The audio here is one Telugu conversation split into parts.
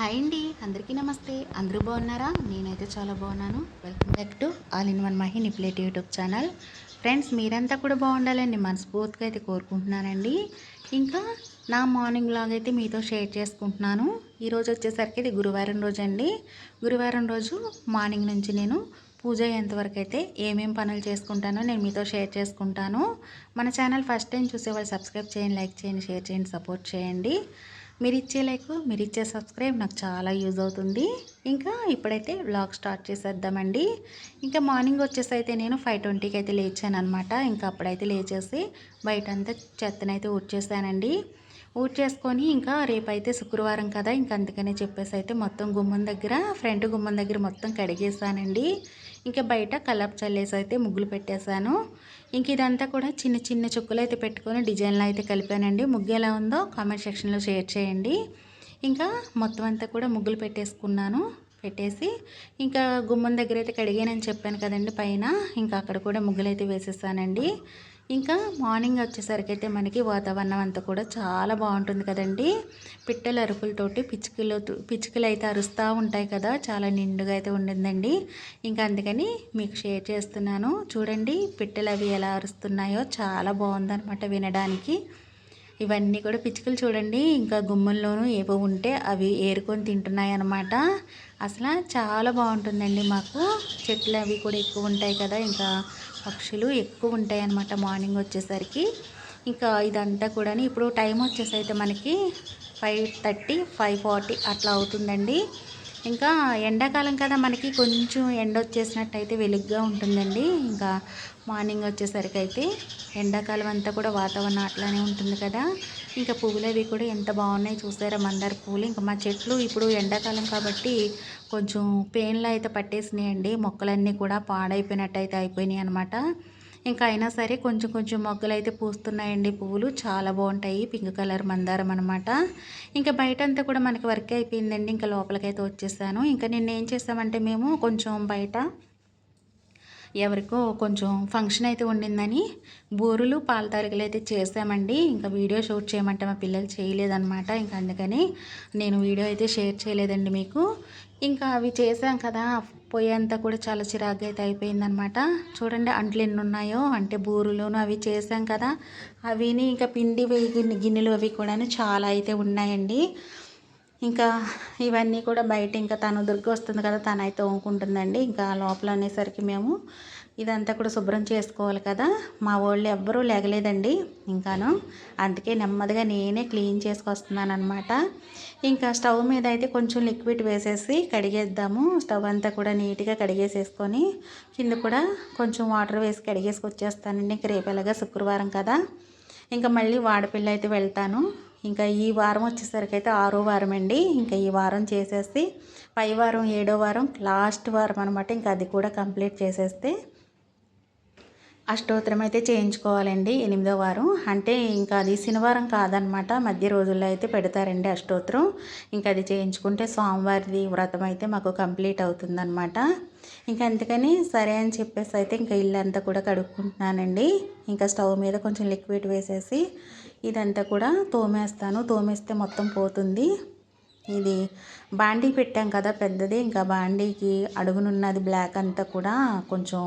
హాయ్ అండి అందరికీ నమస్తే. అందరూ బాగున్నారా? నేనైతే చాలా బాగున్నాను. Welcome back to all in one Mahi నిప్లేట్ YouTube channel friends మీరంతా కూడా బాగుండాలని మనస్ఫూర్తిగా అయితే కోరుకుంటున్నానండి. ఇంకా నా మార్నింగ్ లాగ్ అయితే మీతో షేర్ చేసుకుంటున్నాను. ఈరోజు వచ్చేసరికి ఇది గురువారం రోజు అండి గురువారం రోజు మార్నింగ్ నుంచి నేను పూజ అయ్యేంతవరకు అయితే ఏమేమి పనులు చేసుకుంటానో నేను మీతో షేర్ చేసుకుంటాను. మన ఛానల్ ఫస్ట్ టైం చూసే వాళ్ళు సబ్స్క్రైబ్ చేయండి లైక్ చేయండి షేర్ చేయండి సపోర్ట్ చేయండి. మీరు ఇచ్చే లైక్ మీరు ఇచ్చే సబ్స్క్రైబ్ నాకు చాలా యూజ్ అవుతుంది. ఇంకా ఇప్పుడైతే వ్లాగ్ స్టార్ట్ చేసేద్దామండి. ఇంకా మార్నింగ్ వచ్చేసి అయితే నేను ఫైవ్ ట్వంటీకి అయితే లేచాను అనమాట ఇంకా అప్పుడైతే లేచేసి బయట అంతా చెత్తనైతే ఊడ్చేసానండి. ఊడ్చేసుకొని ఇంకా రేపైతే శుక్రవారం కదా ఇంకా అందుకనే చెప్పేసి అయితే మొత్తం గుమ్మం దగ్గర ఫ్రంట్ గుమ్మం దగ్గర మొత్తం కడిగేసానండి. ఇంకా బయట కలర్ చల్లేసి అయితే ముగ్గులు పెట్టేశాను. ఇంక ఇదంతా కూడా చిన్న చిన్న చుక్కలు అయితే పెట్టుకొని డిజైన్లు అయితే కలిపానండి. ముగ్గు ఎలా ఉందో కామెంట్ సెక్షన్లో షేర్ చేయండి. ఇంకా మొత్తం అంతా కూడా ముగ్గులు పెట్టేసుకున్నాను. పెట్టేసి ఇంకా గుమ్మం దగ్గర అయితే కడిగానని చెప్పాను కదండి పైన. ఇంకా అక్కడ కూడా ముగ్గులు అయితే వేసేసానండి. ఇంకా మార్నింగ్ వచ్చేసరికి అయితే మనకి వాతావరణం అంతా కూడా చాలా బాగుంటుంది కదండి. పిట్టల అరుపులతోటి పిచ్చుకలు పిచ్చుకలు అయితే అరుస్తూ ఉంటాయి కదా చాలా నిండుగా అయితే ఉండిందండి. ఇంకా అందుకని మీకు షేర్ చేస్తున్నాను. చూడండి పిట్టలు అవి ఎలా అరుస్తున్నాయో చాలా బాగుందనమాట వినడానికి. ఇవన్నీ కూడా పిచ్చుకలు చూడండి ఇంకా గుమ్మంలోనూ ఏవో ఉంటే అవి ఏరుకొని తింటున్నాయి అన్నమాట అసలు చాలా బాగుంటుందండి మాకు. చెట్లు అవి కూడా ఎక్కువ ఉంటాయి కదా ఇంకా పక్షులు ఎక్కువ ఉంటాయి అన్నమాట మార్నింగ్ వచ్చేసరికి. ఇంకా ఇదంతా కూడా ఇప్పుడు టైం వచ్చేసి అయితే మనకి ఫైవ్ థర్టీ ఫైవ్ ఫార్టీ అట్లా అవుతుందండి. ఇంకా ఎండాకాలం కదా మనకి కొంచెం ఎండ వచ్చేసినట్టయితే వెలుగ్గా ఉంటుందండి. ఇంకా మార్నింగ్ వచ్చేసరికి అయితే ఎండాకాలం అంతా కూడా వాతావరణం అట్లానే ఉంటుంది కదా. ఇంకా పువ్వులు అవి కూడా ఎంత బాగున్నాయి చూసారా మందార పువ్వులు. ఇంకా మా చెట్లు ఇప్పుడు ఎండాకాలం కాబట్టి కొంచెం పెయిన్లు అయితే పట్టేసినాయండి. మొక్కలన్నీ కూడా పాడైపోయినట్టు అయితే అయిపోయినాయి అనమాట ఇంకా అయినా సరే కొంచెం కొంచెం మొగ్గలు అయితే పూస్తున్నాయండి పువ్వులు. చాలా బాగుంటాయి. పింక్ కలర్ మందారం అనమాట ఇంకా బయట అంతా కూడా మనకి వర్క్ అయిపోయిందండి. ఇంకా లోపలికైతే వచ్చేసాను. ఇంకా నిన్న ఏం చేసామంటే మేము కొంచెం బయట ఎవరికో కొంచెం ఫంక్షన్ అయితే ఉండిందని బూరులు పాల తారీఖులు అయితే చేసామండి ఇంకా వీడియో షూట్ చేయమంటే మా పిల్లలు చేయలేదన్నమాట. ఇంకా అందుకని నేను వీడియో అయితే షేర్ చేయలేదండి మీకు. ఇంకా అవి చేసాం కదా పొయ్యి అంతా కూడా చాలా చిరాగ్గా అయితే అయిపోయిందనమాట చూడండి అంట్లు ఎన్ని ఉన్నాయో అంటే బూరులోను అవి చేసాం కదా. అవిని ఇంకా పిండి వేయి గిన్నెలు అవి కూడాను చాలా అయితే ఉన్నాయండి. ఇంకా ఇవన్నీ కూడా బయట ఇంకా తను దుర్గ వస్తుంది కదా తనైతే తోముకుంటుందండి. ఇంకా లోపల అనేసరికి మేము ఇదంతా కూడా శుభ్రం చేసుకోవాలి కదా. మా వాళ్ళు ఎవ్వరూ లేగలేదండి ఇంకాను. అందుకే నెమ్మదిగా నేనే క్లీన్ చేసుకొస్తున్నాను అనమాట ఇంకా స్టవ్ మీద అయితే కొంచెం లిక్విడ్ వేసేసి కడిగేద్దాము. స్టవ్ అంతా కూడా నీట్గా కడిగేసేసుకొని కింద కూడా కొంచెం వాటర్ వేసి కడిగేసుకొచ్చేస్తానండి. ఇంక రేపు ఎలాగా శుక్రవారం కదా. ఇంకా మళ్ళీ వాడపిల్ల అయితే వెళ్తాను. ఇంకా ఈ వారం వచ్చేసరికి అయితే ఆరో వారం అండి ఇంకా ఈ వారం చేసేసి పై వారం ఏడో వారం లాస్ట్ వారం అనమాట ఇంకా అది కూడా కంప్లీట్ చేసేస్తే అష్టోత్తరం అయితే చేయించుకోవాలండి ఎనిమిదో వారం. అంటే ఇంకా అది శనివారం కాదనమాట మధ్య రోజుల్లో అయితే పెడతారండి అష్టోత్తరం. ఇంకా అది చేయించుకుంటే సోమవారిది వ్రతం అయితే మాకు కంప్లీట్ అవుతుందన్నమాట. ఇంకా అందుకని సరే అని చెప్పేసి అయితే ఇంకా ఇల్లు అంతా కూడా కడుక్కుంటున్నానండి. ఇంకా స్టవ్ మీద కొంచెం లిక్విడ్ వేసేసి ఇదంతా కూడా తోమేస్తాను. తోమేస్తే మొత్తం పోతుంది. ఇది బాండీ పెట్టాం కదా పెద్దది. ఇంకా బాండీకి అడుగునున్నది బ్లాక్ అంతా కూడా కొంచెం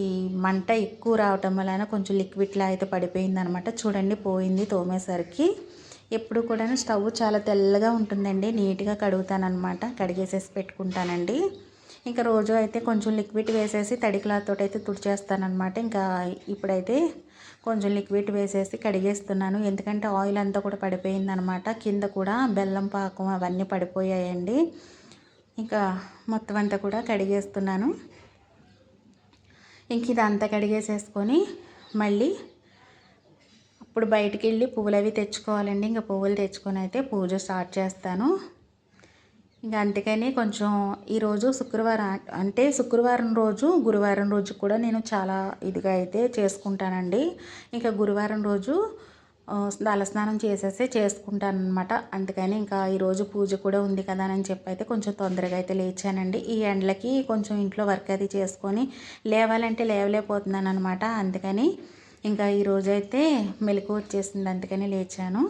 ఈ మంట ఎక్కువ రావటం వలన కొంచెం లిక్విడ్లా అయితే పడిపోయింది అనమాట చూడండి పోయింది తోమేసరికి. ఎప్పుడు కూడా స్టవ్ చాలా తెల్లగా ఉంటుందండి. నీట్గా కడుగుతానమాట కడిగేసేసి పెట్టుకుంటానండి. ఇంకా రోజు అయితే కొంచెం లిక్విడ్ వేసేసి తడి క్లాత్ తోటి అయితే తుడిచేస్తానమాట ఇంకా ఇప్పుడైతే కొంచెం లిక్విడ్ వేసేసి కడిగేస్తున్నాను. ఎందుకంటే ఆయిల్ అంతా కూడా పడిపోయిందనమాట కింద కూడా బెల్లం పాకం అవన్నీ పడిపోయాయండి. ఇంకా మొత్తం అంతా కూడా కడిగేస్తున్నాను. ఇంక ఇదంతా కడిగేసేసుకొని మళ్ళీ అప్పుడు బయటికి వెళ్ళి పువ్వులు అవి తెచ్చుకోవాలండి. ఇంకా పువ్వులు తెచ్చుకొని అయితే పూజ స్టార్ట్ చేస్తాను. ఇంకా అందుకని కొంచెం ఈరోజు శుక్రవారం అంటే శుక్రవారం రోజు గురువారం రోజు కూడా నేను చాలా ఇదిగా అయితే చేసుకుంటానండి. ఇంకా గురువారం రోజు స్నానం చేసేసి చేసుకుంటాను అనమాట అందుకని ఇంకా ఈరోజు పూజ కూడా ఉంది కదా అని చెప్పి అయితే కొంచెం తొందరగా అయితే లేచానండి. ఈ ఎండలకి కొంచెం ఇంట్లో వర్క్ అది చేసుకొని లేవాలంటే లేవలేకపోతున్నాను అనమాట అందుకని ఇంకా ఈరోజు అయితే మెలకు వచ్చేసింది అందుకని లేచాను.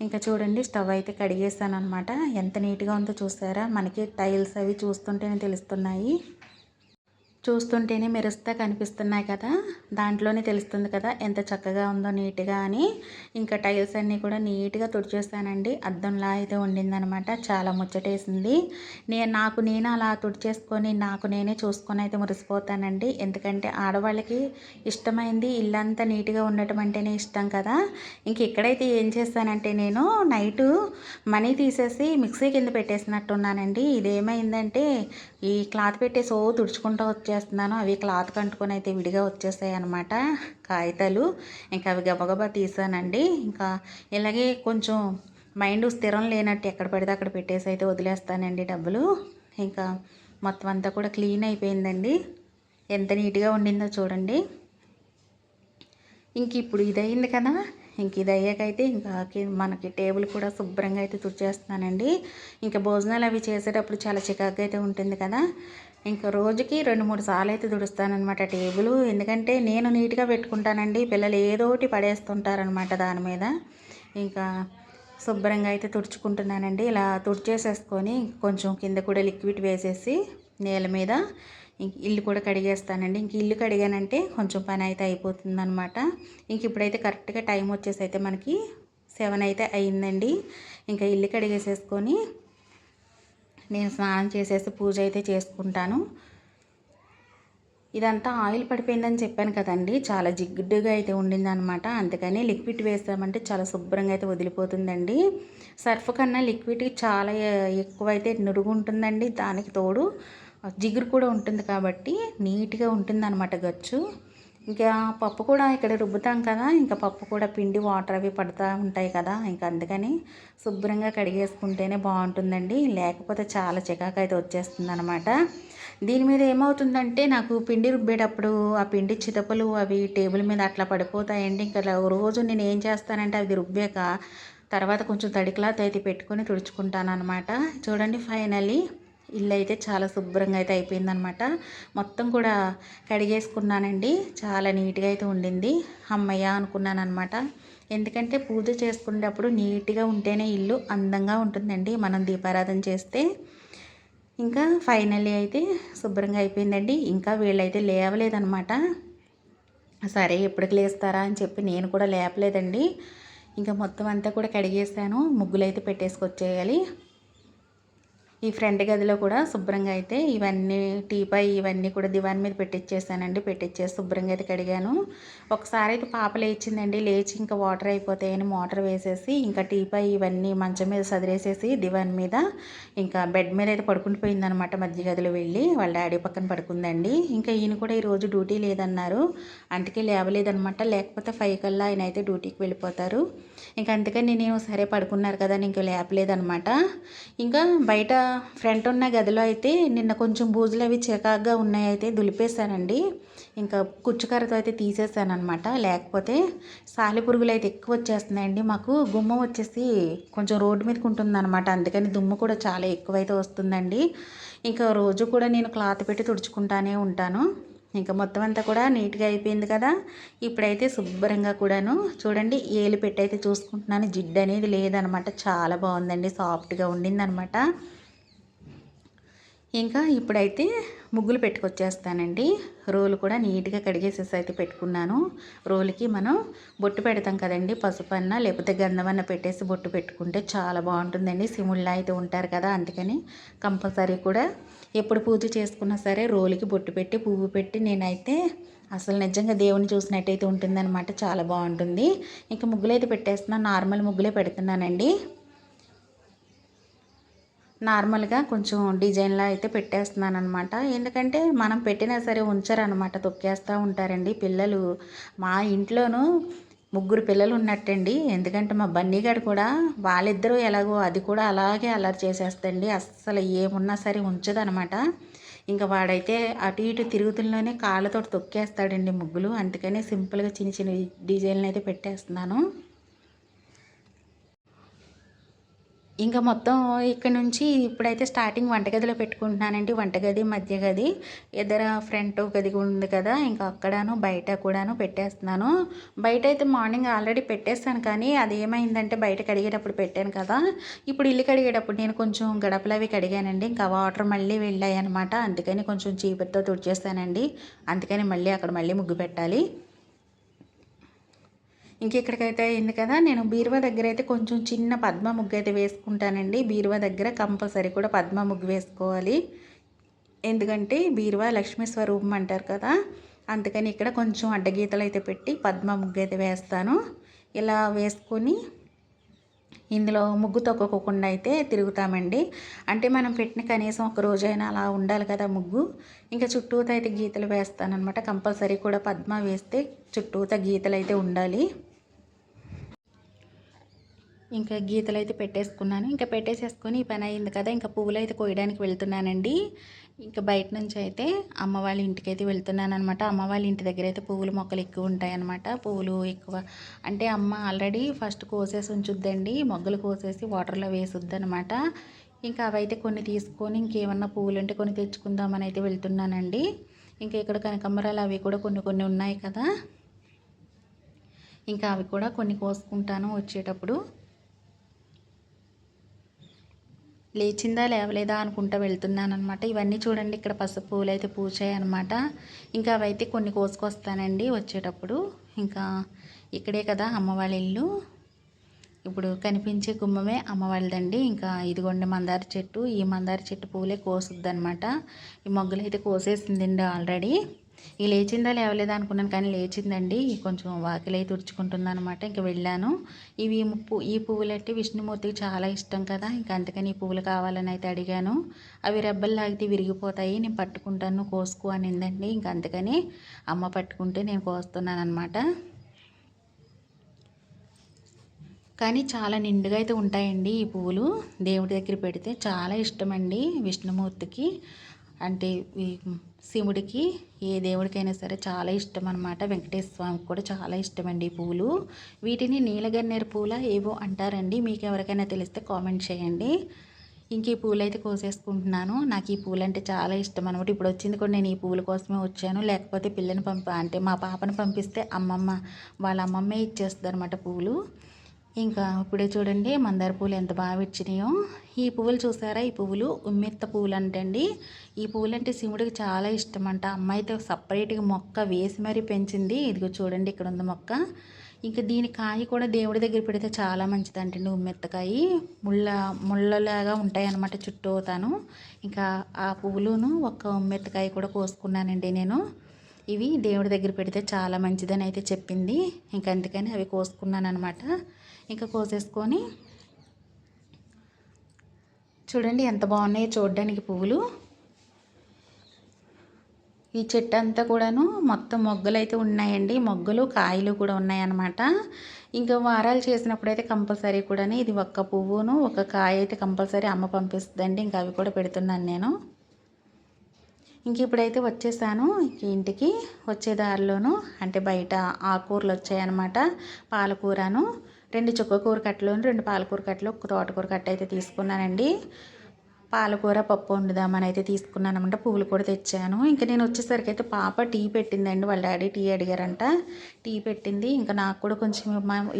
ఇంకా చూడండి స్టవ్ అయితే కడిగేసాను అనమాట ఎంత నీట్గా ఉందో చూసారా? మనకి టైల్స్ అవి చూస్తుంటేనే తెలుస్తున్నాయి. చూస్తుంటేనే మెరుస్తా కనిపిస్తున్నాయి కదా. దాంట్లోనే తెలుస్తుంది కదా ఎంత చక్కగా ఉందో నీట్గా అని. ఇంకా టైల్స్ అన్నీ కూడా నీట్గా తుడిచేస్తానండి అద్దంలా అయితే ఉండిందనమాట. చాలా ముచ్చటేసింది. నేను నాకు నేను అలా తుడిచేసుకొని నాకు నేనే చూసుకొని అయితే మురిసిపోతానండి. ఎందుకంటే ఆడవాళ్ళకి ఇష్టమైంది ఇల్లంతా నీట్గా ఉండటం అంటేనే ఇష్టం కదా. ఇంక ఇక్కడైతే ఏం చేస్తానంటే నేను నైటు మనీ తీసేసి మిక్సీ కింద పెట్టేసినట్టున్నానండి. ఇదేమైందంటే ఈ క్లాత్ పెట్టేసి ఓ తుడుచుకుంటూ వచ్చేస్తున్నాను. అవి క్లాత్ కంటుకొని అయితే విడిగా వచ్చేసాయి అనమాట కాగితాలు ఇంకా అవి గబగబా తీసానండి. ఇంకా ఇలాగే కొంచెం మైండ్ స్థిరం లేనట్టు ఎక్కడ పడితే అక్కడ పెట్టేసి అయితే వదిలేస్తానండి డబ్బులు. ఇంకా మొత్తం అంతా కూడా క్లీన్ అయిపోయిందండి. ఎంత నీట్గా ఉండిందో చూడండి. ఇంక ఇప్పుడు ఇది అయింది కదా. ఇంక ఇది అయ్యాకైతే ఇంకా మనకి టేబుల్ కూడా శుభ్రంగా అయితే తుడిచేస్తున్నానండి. ఇంకా భోజనాలు అవి చేసేటప్పుడు చాలా చికాకు అయితే ఉంటుంది కదా. ఇంకా రోజుకి రెండు మూడు సార్లు అయితే తుడుస్తానమాట టేబుల్. ఎందుకంటే నేను నీట్గా పెట్టుకుంటానండి. పిల్లలు ఏదో ఒకటి పడేస్తుంటారనమాట దాని మీద. ఇంకా శుభ్రంగా అయితే తుడుచుకుంటున్నానండి. ఇలా తుడిచేసేసుకొని కొంచెం కింద కూడా లిక్విడ్ వేసేసి నేల మీద ఇల్లు కూడా కడిగేస్తానండి. ఇంక ఇల్లు కడిగానంటే కొంచెం పని అయితే అయిపోతుంది అనమాట ఇంక ఇప్పుడైతే కరెక్ట్గా టైం వచ్చేసి అయితే మనకి సెవెన్ అయితే అయిందండి. ఇంకా ఇల్లు కడిగేసేసుకొని నేను స్నానం చేసేసి పూజ అయితే చేసుకుంటాను. ఇదంతా ఆయిల్ పడిపోయిందని చెప్పాను కదండి. చాలా జిగ్గుడ్డుగా అయితే ఉండిందనమాట అందుకని లిక్విడ్ వేసామంటే చాలా శుభ్రంగా అయితే వదిలిపోతుందండి. సర్ఫ్ కన్నా లిక్విడ్ చాలా ఎక్కువ అయితే నురుగుంటుందండి దానికి తోడు జిగురు కూడా ఉంటుంది కాబట్టి నీట్గా ఉంటుంది అనమాట గచ్చు. ఇంకా పప్పు కూడా ఇక్కడ రుబ్బుతాం కదా ఇంకా పప్పు కూడా పిండి వాటర్ అవి పడుతూ ఉంటాయి కదా ఇంకా అందుకని శుభ్రంగా కడిగేసుకుంటేనే బాగుంటుందండి. లేకపోతే చాలా చికాకు అయితే వచ్చేస్తుంది అనమాట దీని మీద ఏమవుతుందంటే నాకు పిండి రుబ్బేటప్పుడు ఆ పిండి చితపలు అవి టేబుల్ మీద అట్లా పడిపోతాయండి. ఇంకా రోజు నేను ఏం చేస్తానంటే అవి రుబ్బాక తర్వాత కొంచెం తడి క్లాత్ అయితే పెట్టుకొని తుడుచుకుంటాను అనమాట చూడండి ఫైనల్లీ ఇల్లు అయితే చాలా శుభ్రంగా అయితే అయిపోయిందనమాట. మొత్తం కూడా కడిగేసుకున్నానండి. చాలా నీట్గా అయితే ఉండింది. అమ్మయ్య అనుకున్నాను అనమాట ఎందుకంటే పూజ చేసుకునేటప్పుడు నీట్గా ఉంటేనే ఇల్లు అందంగా ఉంటుందండి. మనం దీపారాధన చేస్తే ఇంకా ఫైనల్లీ అయితే శుభ్రంగా అయిపోయిందండి. ఇంకా వీళ్ళైతే లేవలేదనమాట. సరే ఎప్పటికి లేస్తారా అని చెప్పి నేను కూడా లేపలేదండి. ఇంకా మొత్తం అంతా కూడా కడిగేసాను. ముగ్గులు అయితే పెట్టేసుకొచ్చేయాలి. ఈ ఫ్రంట్ గదిలో కూడా శుభ్రంగా అయితే ఇవన్నీ టీపై ఇవన్నీ కూడా దివాన్ మీద పెట్టించేసానండి పెట్టించేసి శుభ్రంగా అయితే కడిగాను. ఒకసారి అయితే పాప లేచిందండి. లేచి ఇంకా వాటర్ అయిపోతాయని మోటార్ వేసేసి ఇంకా టీపై ఇవన్నీ మంచం మీద సదిరేసేసి దివాన్ మీద ఇంకా బెడ్ మీద అయితే పడుకుని పోయిందనమాట మధ్య గదిలో వెళ్ళి. వాళ్ళ డాడీ పక్కన పడుకుందండి. ఇంకా ఈయన కూడా ఈరోజు డ్యూటీ లేదన్నారు. అందుకే లేవలేదనమాట లేకపోతే ఫైవ్ కల్లా ఆయన అయితే డ్యూటీకి వెళ్ళిపోతారు. ఇంకా అందుకని నేను సరే పడుకున్నారు కదా ఇంక లేపలేదనమాట ఇంకా బయట ఫ్రంట్ ఉన్న గదిలో అయితే నిన్న కొంచెం బూజులు అవి చికాగ్గా ఉన్నాయి అయితే దులిపేశానండి. ఇంకా కుచ్చుకర్రతో అయితే తీసేసాను అనమాట లేకపోతే సాలిపురుగులు అయితే ఎక్కువ వచ్చేస్తున్నాయండి. మాకు గుమ్మం వచ్చేసి కొంచెం రోడ్డు మీదకి ఉంటుందన్నమాట. అందుకని దుమ్ము కూడా చాలా ఎక్కువైతే వస్తుందండి. ఇంకా రోజు కూడా నేను క్లాత్ పెట్టి తుడుచుకుంటానే ఉంటాను. ఇంకా మొత్తం అంతా కూడా నీట్గా అయిపోయింది కదా. ఇప్పుడైతే శుభ్రంగా కూడాను చూడండి ఏలు పెట్టి అయితే చూసుకుంటున్నాను. జిడ్డు అనేది లేదనమాట చాలా బాగుందండి. సాఫ్ట్గా ఉండిందనమాట ఇంకా ఇప్పుడైతే ముగ్గులు పెట్టుకొచ్చేస్తానండి. రోలు కూడా నీట్గా కడిగేసేసి అయితే పెట్టుకున్నాను. రోలుకి మనం బొట్టు పెడతాం కదండి పసుపన్న లేకపోతే గంధమన్న పెట్టేసి బొట్టు పెట్టుకుంటే చాలా బాగుంటుందండి. సిముళ్ళ అయితే ఉంటారు కదా అందుకని కంపల్సరీ కూడా ఎప్పుడు పూజ చేసుకున్నా సరే రోలుకి బొట్టు పెట్టి పువ్వు పెట్టి నేనైతే అసలు నిజంగా దేవుని చూసినట్టయితే ఉంటుందన్నమాట. చాలా బాగుంటుంది. ఇంకా ముగ్గులైతే పెట్టేస్తున్నాను నార్మల్ ముగ్గులే పెడుతున్నానండి. నార్మల్గా కొంచెం డిజైన్లా అయితే పెట్టేస్తున్నాను అనమాట ఎందుకంటే మనం పెట్టినా సరే ఉంచరనమాట తొక్కేస్తూ ఉంటారండి పిల్లలు. మా ఇంట్లోనూ ముగ్గురు పిల్లలు ఉన్నట్టండి. ఎందుకంటే మా బన్నీగాడు కూడా వాళ్ళిద్దరూ ఎలాగో అది కూడా అలాగే అల్లరి చేసేస్తండి. అస్సలు ఏమున్నా సరే ఉంచదనమాట ఇంకా వాడైతే అటు ఇటు తిరుగుతుల్లోనే కాళ్ళతో తొక్కేస్తాడండి ముగ్గులు. అందుకనే సింపుల్గా చిన్న చిన్న డిజైన్లు అయితే పెట్టేస్తున్నాను. ఇంకా మొత్తం ఇక్కడ నుంచి ఇప్పుడైతే స్టార్టింగ్ వంటగదిలో పెట్టుకుంటున్నానండి. వంటగది మధ్య గది ఇద్దర ఫ్రంట్ గది ఉంది కదా ఇంకా అక్కడను బయట కూడాను పెట్టేస్తున్నాను. బయట అయితే మార్నింగ్ ఆల్రెడీ పెట్టేస్తాను కానీ అది ఏమైందంటే బయట కడిగేటప్పుడు పెట్టాను కదా. ఇప్పుడు ఇల్లు కడిగేటప్పుడు నేను కొంచెం గడపలు అవి కడిగానండి. ఇంకా వాటర్ మళ్ళీ వెళ్ళాయి అనమాట అందుకని కొంచెం చీపురుతో తుడిచేస్తానండి. అందుకని మళ్ళీ అక్కడ మళ్ళీ ముగ్గు పెట్టాలి. ఇంక ఇక్కడికైతే అయింది కదా నేను బీరువా దగ్గర అయితే కొంచెం చిన్న పద్మ ముగ్గు అయితే వేసుకుంటానండి. బీరువా దగ్గర కంపల్సరీ కూడా పద్మ ముగ్గు వేసుకోవాలి. ఎందుకంటే బీరువా లక్ష్మీ స్వరూపం అంటారు కదా అందుకని ఇక్కడ కొంచెం అడ్డగీతలు అయితే పెట్టి పద్మ ముగ్గు అయితే వేస్తాను. ఇలా వేసుకొని ఇందులో ముగ్గు తొక్కకుండా అయితే తిరుగుతామండి. అంటే మనం పెట్టిన కనీసం ఒక రోజైనా అలా ఉండాలి కదా ముగ్గు. ఇంకా చుట్టూత అయితే గీతలు వేస్తానమాట కంపల్సరీ కూడా పద్మ వేస్తే చుట్టూత గీతలు అయితే ఉండాలి. ఇంకా గీతలు అయితే పెట్టేసుకున్నాను. ఇంకా పెట్టేసేసుకొని ఈ పని అయింది కదా. ఇంకా పువ్వులు అయితే కోయడానికి వెళ్తున్నానండి. ఇంకా బయట నుంచి అయితే అమ్మ వాళ్ళ ఇంటికి అయితే వెళ్తున్నాను అనమాట అమ్మ వాళ్ళ ఇంటి దగ్గర అయితే పువ్వులు మొక్కలు ఎక్కువ ఉంటాయి అనమాట పువ్వులు ఎక్కువ అంటే అమ్మ ఆల్రెడీ ఫస్ట్ కోసేసి ఉంచుద్దండి. మొగ్గలు కోసేసి వాటర్లో వేసుద్ది అనమాట ఇంకా అవైతే కొన్ని తీసుకొని ఇంకేమన్నా పువ్వులు ఉంటే కొన్ని తెచ్చుకుందామని అయితే వెళ్తున్నానండి. ఇంకా ఇక్కడ కనకమ్మరాలు అవి కూడా కొన్ని కొన్ని ఉన్నాయి కదా. ఇంకా అవి కూడా కొన్ని కోసుకుంటాను వచ్చేటప్పుడు. లేచిందా లేవలేదా అనుకుంటా వెళ్తున్నాను అనమాట ఇవన్నీ చూడండి ఇక్కడ పసుపు పూలైతే అయితే పూచాయి అనమాట ఇంకా అవైతే కొన్ని కోసుకొస్తానండి వచ్చేటప్పుడు. ఇంకా ఇక్కడే కదా అమ్మవాళ్ళ ఇల్లు. ఇప్పుడు కనిపించే గుమ్మమే అమ్మవాళ్ళదండి ఇంకా ఇదిగోండి మందార చెట్టు. ఈ మందార చెట్టు పూలే కోసుద్ది అనమాట ఈ మొగ్గులు అయితే కోసేసిందండి ఆల్రెడీ. ఈ లేచిందా లేవలేదా అనుకున్నాను కానీ లేచిందండి. కొంచెం వాకిలై తుడుచుకుంటుంది అనమాట ఇంకా వెళ్ళాను. ఇవి ఈ పువ్వులు అంటే విష్ణుమూర్తికి చాలా ఇష్టం కదా. ఇంకా అందుకని ఈ పువ్వులు కావాలని అయితే అడిగాను. అవి రెబ్బలు లాగితే విరిగిపోతాయి. నేను పట్టుకుంటాను కోసుకో అనిందండి. ఇంకా అందుకని అమ్మ పట్టుకుంటే నేను కోస్తున్నాను అనమాట కానీ చాలా నిండుగా అయితే ఉంటాయండి ఈ పువ్వులు. దేవుడి దగ్గర పెడితే చాలా ఇష్టమండి విష్ణుమూర్తికి. అంటే శివుడికి ఏ దేవుడికైనా సరే చాలా ఇష్టం అనమాట వెంకటేశ్వర స్వామికి కూడా చాలా ఇష్టం అండి ఈ పూలు. వీటిని నీలగన్నేరు పూల ఏవో అంటారండి. మీకు ఎవరికైనా తెలిస్తే కామెంట్ చేయండి. ఇంక ఈ పూలు అయితే కోసేసుకుంటున్నాను. నాకు ఈ పూలు అంటే చాలా ఇష్టం అనమాట ఇప్పుడు వచ్చింది కూడా నేను ఈ పూల కోసమే వచ్చాను. లేకపోతే పిల్లని పంప అంటే మా పాపను పంపిస్తే అమ్మమ్మ వాళ్ళ అమ్మమ్మే ఇచ్చేస్తుంది అనమాట పూలు. ఇంకా ఇప్పుడే చూడండి మందార పూలు ఎంత బాగా వచ్చినాయో. ఈ పువ్వులు చూసారా? ఈ పువ్వులు ఉమ్మెత్త పువ్వులు అంటండి ఈ పువ్వులంటే శివుడికి చాలా ఇష్టం అంట అమ్మాయితో సపరేట్గా మొక్క వేసి మరీ పెంచింది. ఇదిగో చూడండి ఇక్కడ ఉంది మొక్క. ఇంకా దీని కాయ కూడా దేవుడి దగ్గర పెడితే చాలా మంచిది అంటండి ఉమ్మెత్తకాయ ముళ్ళ ముళ్ళలాగా ఉంటాయి అన్నమాట చుట్టూతాను ఇంకా ఆ పువ్వులును ఒక ఉమ్మెత్తకాయ కూడా కోసుకున్నానండి నేను. ఇవి దేవుడి దగ్గర పెడితే చాలా మంచిదని అయితే చెప్పింది. ఇంకా అందుకని అవి కోసుకున్నాను అనమాట ఇంకా కోసేసుకొని చూడండి ఎంత బాగున్నాయో చూడడానికి పువ్వులు. ఈ చెట్టు అంతా కూడాను మొత్తం మొగ్గలు అయితే ఉన్నాయండి. మొగ్గలు కాయలు కూడా ఉన్నాయన్నమాట. ఇంకా వారాలు చేసినప్పుడు అయితే కంపల్సరీ కూడా ఇది ఒక్క పువ్వును ఒక కాయ అయితే కంపల్సరీ అమ్మ పంపిస్తుందండి. ఇంకా అవి కూడా పెడుతున్నాను నేను. ఇంక ఇప్పుడైతే వచ్చేసాను ఇంటికి వచ్చే దారిలోను అంటే బయట ఆకుకూరలు వచ్చాయన్నమాట పాలకూరను. రెండు చుక్కకూర కట్టలు రెండు పాలకూర కట్టలు ఒక తోటకూర కట్ట అయితే తీసుకున్నానండి. పాలకూర పప్పు వండుదామని అయితే తీసుకున్నాను అనమాట పువ్వులు కూడా తెచ్చాను. ఇంకా నేను వచ్చేసరికి అయితే పాప టీ పెట్టిందండి. వాళ్ళ డాడీ టీ అడిగారంట. టీ పెట్టింది. ఇంకా నాకు కూడా కొంచెం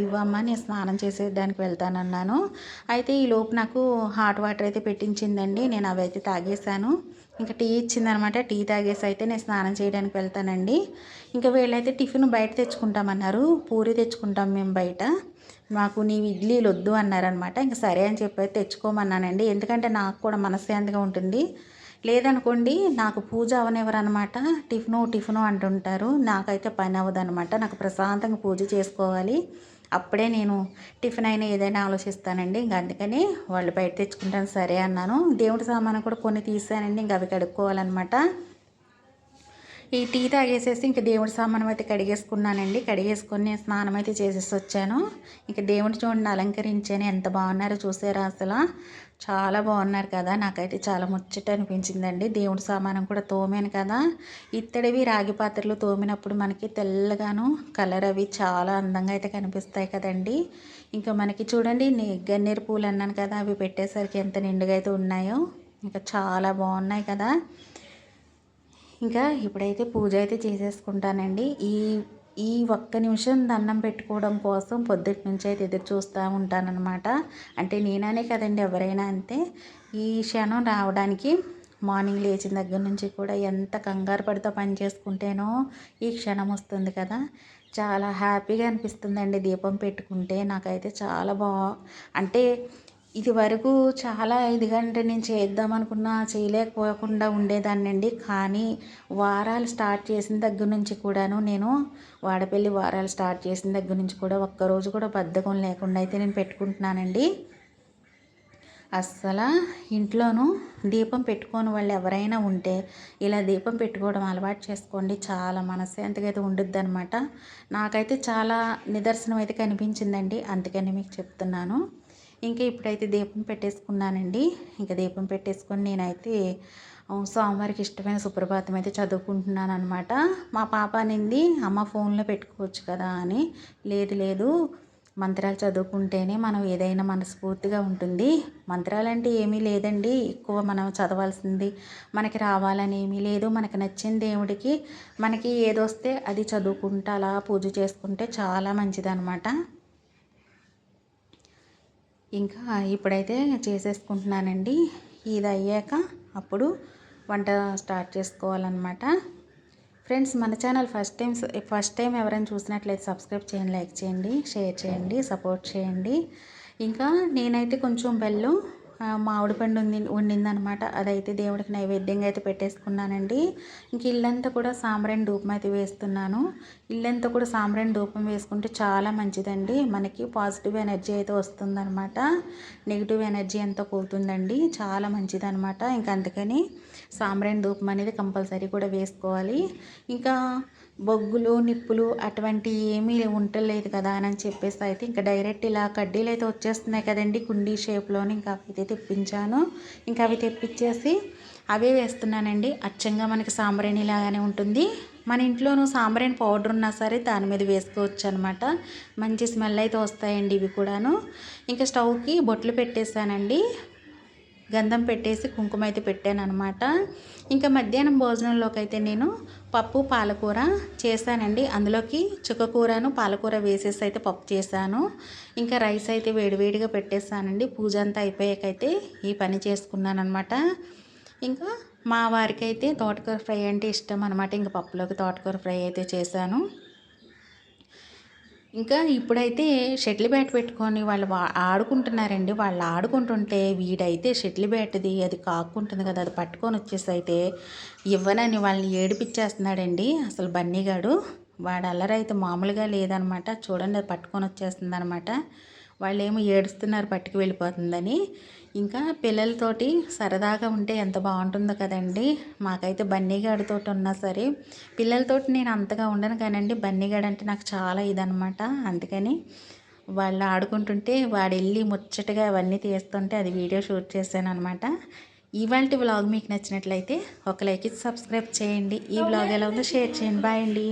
ఇవ్వమ్మా నేను స్నానం చేసేదానికి వెళ్తానన్నాను. అయితే ఈ లోపు నాకు హాట్ వాటర్ అయితే పెట్టించిందండి. నేను అవి అయితే తాగేశాను. ఇంకా టీ ఇచ్చిందనమాట. టీ తాగేసి అయితే నేను స్నానం చేయడానికి వెళ్తానండి. ఇంకా వీళ్ళైతే టిఫిన్ బయట తెచ్చుకుంటామన్నారు. పూరి తెచ్చుకుంటాం మేము బయట. మాకు నీవు ఇడ్లీలు వద్దు అన్నారనమాట. ఇంకా సరే అని చెప్పి తెచ్చుకోమన్నానండి. ఎందుకంటే నాకు కూడా మనశ్శాంతిగా ఉంటుంది. లేదనుకోండి నాకు పూజ అవనివ్వరనమాట. టిఫిను టిఫిను అంటుంటారు. నాకైతే పని అవ్వదనమాట. నాకు ప్రశాంతంగా పూజ చేసుకోవాలి. అప్పుడే నేను టిఫిన్ అయినా ఏదైనా ఆలోచిస్తానండి. ఇంకా అందుకని వాళ్ళు బయట తెచ్చుకుంటాను సరే అన్నాను. దేవుడి సామాను కూడా కొన్ని తీసానండి ఇంకా అవి కడుక్కోవాలన్నమాట. ఈ టీ తాగేసేసి ఇంక దేవుడి సామానం అయితే కడిగేసుకున్నానండి. కడిగేసుకొని స్నానం అయితే చేసేసి వచ్చాను. ఇంక దేవుడి చూడండి అలంకరించాను. ఎంత బాగున్నారో చూసారా అసలు. చాలా బాగున్నారు కదా. నాకైతే చాలా ముచ్చట అనిపించిందండి. దేవుడి సామానం కూడా తోమాను కదా. ఇత్తడివి రాగి పాత్రలు తోమినప్పుడు మనకి తెల్లగాను కలర్ అవి చాలా అందంగా అయితే కనిపిస్తాయి కదండి. ఇంకా మనకి చూడండి నే- గన్నేరు పూలు అన్నాను కదా అవి పెట్టేసరికి ఎంత నిండుగా అయితే ఉన్నాయో. ఇంకా చాలా బాగున్నాయి కదా. ఇంకా ఇప్పుడైతే పూజ అయితే చేసేసుకుంటానండి. ఈ ఈ ఒక్క నిమిషం దండం పెట్టుకోవడం కోసం పొద్దుటి నుంచి అయితే ఎదురు చూస్తూ ఉంటానన్నమాట. అంటే నేననే కదండి ఎవరైనా అంతే. ఈ క్షణం రావడానికి మార్నింగ్ లేచిన దగ్గర నుంచి కూడా ఎంత కంగారు పడితో పని చేసుకుంటేనో ఈ క్షణం వస్తుంది కదా. చాలా హ్యాపీగా అనిపిస్తుందండి దీపం పెట్టుకుంటే. నాకైతే చాలా బా అంటే ఇది వరకు చాలా ఇదిగంటే నేను చేద్దాం అనుకున్నా చేయలేకపోకుండా ఉండేదాన్నండి కానీ వారాలు స్టార్ట్ చేసిన దగ్గర నుంచి కూడాను నేను వాడపల్లి వారాలు స్టార్ట్ చేసిన దగ్గర నుంచి కూడా ఒక్కరోజు కూడా బద్ధకం లేకుండా అయితే నేను పెట్టుకుంటున్నానండి. అస్సలు ఇంట్లోనూ దీపం పెట్టుకోని వాళ్ళు ఎవరైనా ఉంటే ఇలా దీపం పెట్టుకోవడం అలవాటు చేసుకోండి. చాలా మనశ్శాంతిగా అయితే ఉండుద్ది అనమాట నాకైతే చాలా నిదర్శనం అయితే కనిపించిందండి. అందుకని మీకు చెప్తున్నాను. ఇంకా ఇప్పుడైతే దీపం పెట్టేసుకున్నానండి. ఇంకా దీపం పెట్టేసుకొని నేనైతే స్వామివారికి ఇష్టమైన సుప్రభాతం అయితే చదువుకుంటున్నాను అనమాట మా పాప అనింది అమ్మ ఫోన్లో పెట్టుకోవచ్చు కదా అని. లేదు లేదు. మంత్రాలు చదువుకుంటేనే మనం ఏదైనా మనస్ఫూర్తిగా ఉంటుంది. మంత్రాలు అంటే ఏమీ లేదండి. ఎక్కువ మనం చదవాల్సింది మనకి రావాలని ఏమీ లేదు. మనకి నచ్చిన దేవుడికి మనకి ఏదొస్తే అది చదువుకుంటూ అలా పూజ చేసుకుంటే చాలా మంచిదనమాట ఇంకా ఇప్పుడైతే చేసేసుకుంటున్నానండి. ఇది అయ్యాక అప్పుడు వంట స్టార్ట్ చేసుకోవాలన్నమాట. ఫ్రెండ్స్ మన channel first time first time ఎవరైనా చూసినట్లయితే సబ్స్క్రైబ్ చేయండి లైక్ చేయండి షేర్ చేయండి సపోర్ట్ చేయండి. ఇంకా నేనైతే కొంచెం బెల్లం మామిడి పండు ఉంది ఉండిందనమాట. అదైతే దేవుడికి నైవేద్యంగా అయితే పెట్టేసుకున్నానండి. ఇంక ఇల్లంతా కూడా సాంబ్రాణి ధూపం అయితే వేస్తున్నాను. ఇల్లంతా కూడా సాంబ్రాణి ధూపం వేసుకుంటే చాలా మంచిదండి. మనకి పాజిటివ్ ఎనర్జీ అయితే వస్తుందనమాట. నెగిటివ్ ఎనర్జీ అంతా పోతుందండి చాలా మంచిదనమాట. ఇంకా అందుకని సాంబ్రాణి ధూపం అనేది కంపల్సరీ కూడా వేసుకోవాలి. ఇంకా బొగ్గులు నిప్పులు అటువంటి ఏమీ ఉండలేదు కదా అని చెప్పేసి అయితే ఇంకా డైరెక్ట్ ఇలా కడ్డీలు అయితే వచ్చేస్తున్నాయి కదండి కుండీ షేప్లోని ఇంకా అవి తెప్పించాను. ఇంకా అవి తెప్పించేసి అవే వేస్తున్నానండి. అచ్చంగా మనకి సాంబ్రాణి లాగానే ఉంటుంది. మన ఇంట్లోనూ సాంబ్రాణి పౌడర్ ఉన్నా సరే దాని మీద వేసుకోవచ్చు అనమాట మంచి స్మెల్ అయితే వస్తాయండి ఇవి కూడాను. ఇంకా స్టవ్కి బొట్లు పెట్టేశానండి. గంధం పెట్టేసి కుంకుమ అయితే పెట్టాను అనమాట ఇంకా మధ్యాహ్నం భోజనంలోకి అయితే నేను పప్పు పాలకూర చేశానండి. అందులోకి చుక్కకూరను పాలకూర వేసేసి అయితే పప్పు చేశాను. ఇంకా రైస్ అయితే వేడివేడిగా పెట్టేశానండి. పూజ అంతా అయిపోయాకైతే ఈ పని చేసుకున్నాను అనమాట ఇంకా మా వారికి అయితే తోటకూర ఫ్రై అంటే ఇష్టం అనమాట ఇంకా పప్పులోకి తోటకూర ఫ్రై అయితే చేశాను. ఇంకా ఇప్పుడైతే షటిల్ బ్యాట్ పెట్టుకొని వాళ్ళు ఆడుకుంటున్నారండి. వాళ్ళు ఆడుకుంటుంటే వీడైతే షటిల్ బ్యాట్ది అది కాకుంటుంది కదా అది పట్టుకొని వచ్చేసి అయితే ఇవ్వనని వాళ్ళని ఏడిపించేస్తున్నాడండి అసలు బన్నీగాడు. వాడు అల్లరైతే మామూలుగా లేదనమాట. చూడండి అది పట్టుకొని వచ్చేస్తుంది అనమాట వాళ్ళు ఏమో ఏడుస్తున్నారు పట్టుకు వెళ్ళిపోతుందని. ఇంకా పిల్లలతోటి సరదాగా ఉంటే ఎంత బాగుంటుందో కదండి. మాకైతే బన్నీగాడితో ఉన్నా సరే పిల్లలతోటి నేను అంతగా ఉండను కానండి. బన్నీగాడు అంటే నాకు చాలా ఇదనమాట అందుకని వాళ్ళు ఆడుకుంటుంటే వాడు వెళ్ళి ముచ్చటగా అవన్నీ తీస్తుంటే అది వీడియో షూట్ చేశాను అనమాట ఇవాళ వ్లాగ్ మీకు నచ్చినట్లయితే ఒక లైక్ ఇచ్చి సబ్స్క్రైబ్ చేయండి. ఈ వ్లాగ్ ఎలా ఉందో షేర్ చేయండి. బాయ్ అండి.